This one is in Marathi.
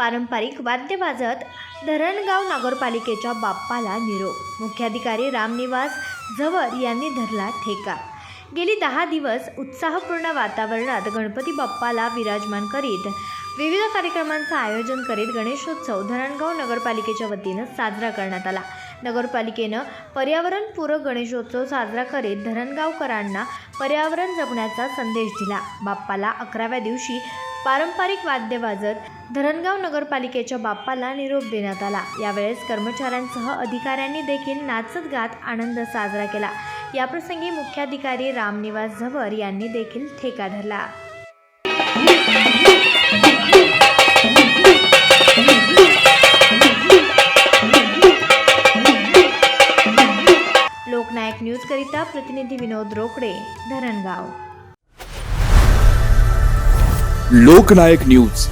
पारंपरिक वाद्य वाजत धरणगाव नगरपालिकेच्या बाप्पाला निरोप. मुख्याधिकारी रामनिवास झवर यांनी धरला ठेका. गेली दहा दिवस उत्साहपूर्ण वातावरणात गणपती बाप्पाला विराजमान करीत विविध कार्यक्रमांचं आयोजन करीत गणेशोत्सव धरणगाव नगरपालिकेच्या वतीनं साजरा करण्यात आला. नगरपालिकेनं पर्यावरणपूरक गणेशोत्सव साजरा करीत धरणगावकरांना पर्यावरण जपण्याचा संदेश दिला. बाप्पाला अकराव्या दिवशी पारंपरिक वाद्य वाजत धरणगाव नगरपालिकेच्या बाप्पाला निरोप देण्यात आला. यावेळेस कर्मचाऱ्यांसह अधिकाऱ्यांनी देखील नाचत गात आनंद साजरा केला. याप्रसंगी मुख्याधिकारी रामनिवास झवर यांनी देखील ठेका धरला. लोकनायक न्यूजकरिता प्रतिनिधी विनोद रोकडे धरणगाव. लोकनायक न्यूज.